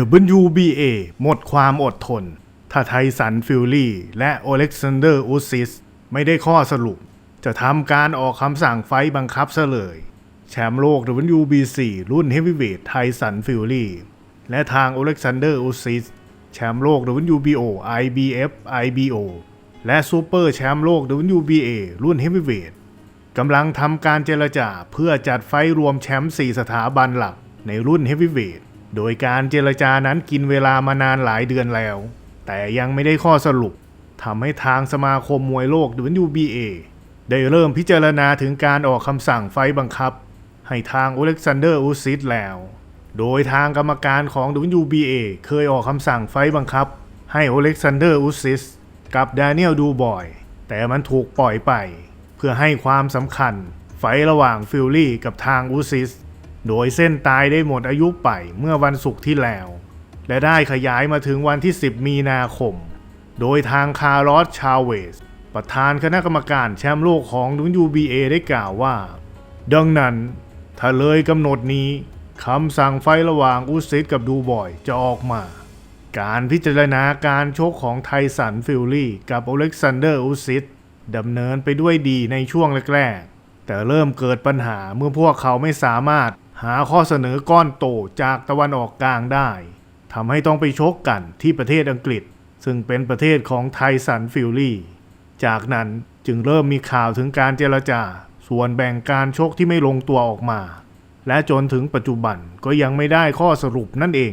WBA หมดความอดทน ถ้าไทสันฟิลลี่และโอเล็กซานเดอร์อุซิสไม่ได้ข้อสรุป จะทำการออกคำสั่งไฟบังคับซะเลย แชมป์โลก WBC รุ่นเฮฟวีเวทไทสันฟิลลี่และทางโอเล็กซานเดอร์อุซิสแชมป์โลก WBO IBF IBO และซูเปอร์แชมป์โลก WBA รุ่นเฮฟวีเวทกำลังทำการเจรจาเพื่อจัดไฟรวมแชมป์4สถาบันหลักในรุ่นเฮฟวีเวท โดยการเจรจานั้นกินเวลามานานหลายเดือนแล้ว แต่ยังไม่ได้ข้อสรุปทำให้ทางสมาคมมวยโลก WBA ได้เริ่มพิจารณาถึงการออกคำสั่งไฟบังคับ ให้ทางอเล็กซานเดอร์อูซิสแล้ว โดยทางกรรมการของ WBA เคยออกคำสั่งไฟบังคับ ให้อเล็กซานเดอร์อูซิสกับดานิเอลดูบอย แต่มันถูกปล่อยไป เพื่อให้ความสำคัญไฟระหว่างฟิลลี่กับทางอูซิส โดยเส้นตายได้หมดอายุไปเมื่อวันศุกร์ที่แล้ว และได้ขยายมาถึงวันที่ 10 มีนาคม โดยทางคาร์ลอสชาเวส ประธานคณะกรรมการแชมป์โลกของ WBA ได้กล่าวว่า ดังนั้น ถ้าเลยกำหนดนี้คำสั่งไฟระหว่างอุซิสกับดูบอยจะออกมา การพิจารณาการชกของไทสันฟิลลี่กับอเล็กซานเดอร์อุซิสดำเนินไปด้วยดีในช่วงแรกๆแต่เริ่มเกิดปัญหาเมื่อพวกเขาไม่สามารถ หาข้อเสนอก้อนโตจากตะวันออกกลางได้ทำให้ต้องไปชกกันที่ประเทศอังกฤษ ซึ่งเป็นประเทศของไทสันฟิลลี่ จากนั้นจึงเริ่มมีข่าวถึงการเจรจา ส่วนแบ่งการชกที่ไม่ลงตัวออกมา และจนถึงปัจจุบันก็ยังไม่ได้ข้อสรุปนั่นเอง